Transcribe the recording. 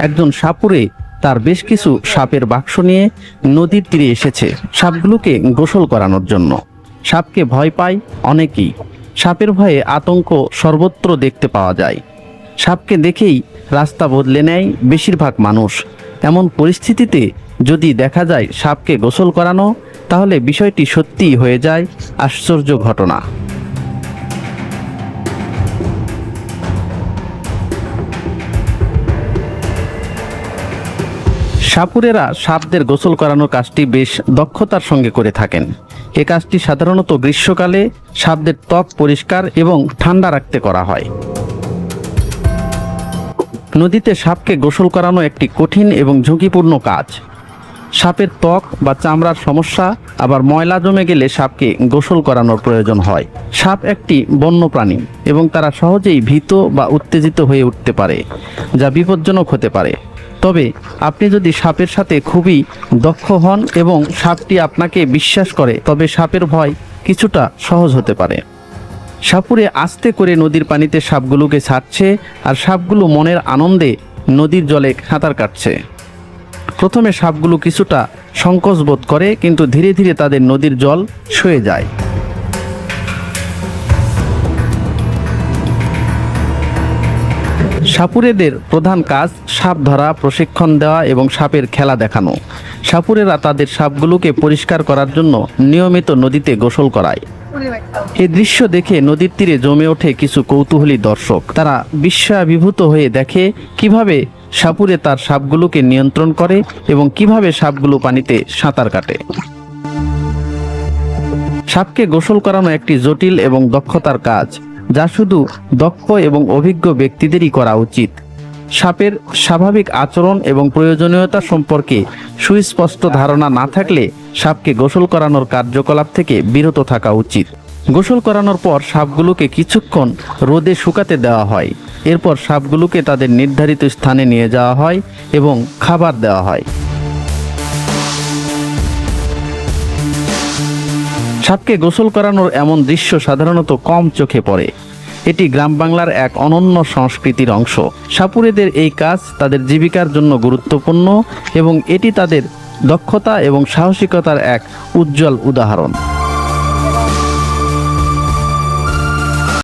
একজন সাপুরে তার বেশ কিছু সাপের বাক্স নিয়ে নদীর তীরে এসেছে। সাপগুলোকে গোসল করানোর জন্য। সাপকে ভয় পায় অনেকেই। সাপের ভয়ে আতঙ্ক সর্বত্র দেখতে পাওয়া যায়। সাপকে দেখেই রাস্তা বদলে নেয় বেশিরভাগ মানুষ। এমন পরিস্থিতিতে যদি দেখা যায় সাপকে গোসল করানো, তাহলে বিষয়টি সত্যিই হয়ে যায় আশ্চর্য ঘটনা। সাপুরেরা সাপদের গোসল করানোর কাজটি বেশ দক্ষতার সঙ্গে করে থাকেন। এ কাজটি সাধারণত গ্রীষ্মকালে সাপদের ত্বক পরিষ্কার এবং ঠান্ডা রাখতে করা হয়। নদীতে সাপকে গোসল করানো একটি কঠিন এবং ঝুঁকিপূর্ণ কাজ। সাপের ত্বক বা চামড়ার সমস্যা, আবার ময়লা জমে গেলে সাপকে গোসল করানোর প্রয়োজন হয়। সাপ একটি বন্য প্রাণী এবং তারা সহজেই ভীত বা উত্তেজিত হয়ে উঠতে পারে, যা বিপজ্জনক হতে পারে। তবে আপনি যদি সাপের সাথে খুবই দক্ষ হন এবং সাপটি আপনাকে বিশ্বাস করে, তবে সাপের ভয় কিছুটা সহজ হতে পারে। সাপুরে আস্তে করে নদীর পানিতে সাপগুলোকে ছাড়ছে আর সাপগুলো মনের আনন্দে নদীর জলে সাঁতার কাটছে। প্রথমে সাপগুলো কিছুটা সংকোচ বোধ করে, কিন্তু ধীরে ধীরে তাদের নদীর জল সয়ে যায়। সাপুরেদের প্রধান কাজ সাপ ধরা, প্রশিক্ষণ দেওয়া এবং সাপের খেলা দেখানো। সাপুরেরা তাদের সাপগুলোকে পরিষ্কার করার জন্য নিয়মিত নদীতে গোসল করায়। এই দৃশ্য দেখে নদীর তীরে জমে ওঠে কিছু কৌতূহলী দর্শক। তারা বিস্ময়াভিভূত হয়ে দেখে কীভাবে সাপুরে তার সাপগুলোকে নিয়ন্ত্রণ করে এবং কীভাবে সাপগুলো পানিতে সাঁতার কাটে। সাপকে গোসল করানো একটি জটিল এবং দক্ষতার কাজ। যা শুধু দক্ষ এবং অভিজ্ঞ ব্যক্তিদেরই করা উচিত। সাপের স্বাভাবিক আচরণ এবং প্রয়োজনীয়তা সম্পর্কে সুস্পষ্ট ধারণা না থাকলে সাপকে গোসল করানোর কার্যকলাপ থেকে বিরত থাকা উচিত। গোসল করানোর পর সাপগুলোকে কিছুক্ষণ রোদে শুকাতে দেওয়া হয়। এরপর সাপগুলোকে তাদের নির্ধারিত স্থানে নিয়ে যাওয়া হয় এবং খাবার দেওয়া হয়। সাপকে গোসল করানোর এমন দৃশ্য সাধারণত কম চোখে পড়ে। এটি গ্রাম বাংলার এক অনন্য সংস্কৃতির অংশ। সাপুরেদের এই কাজ তাদের জীবিকার জন্য গুরুত্বপূর্ণ এবং এটি তাদের দক্ষতা এবং সাহসিকতার এক উজ্জ্বল উদাহরণ।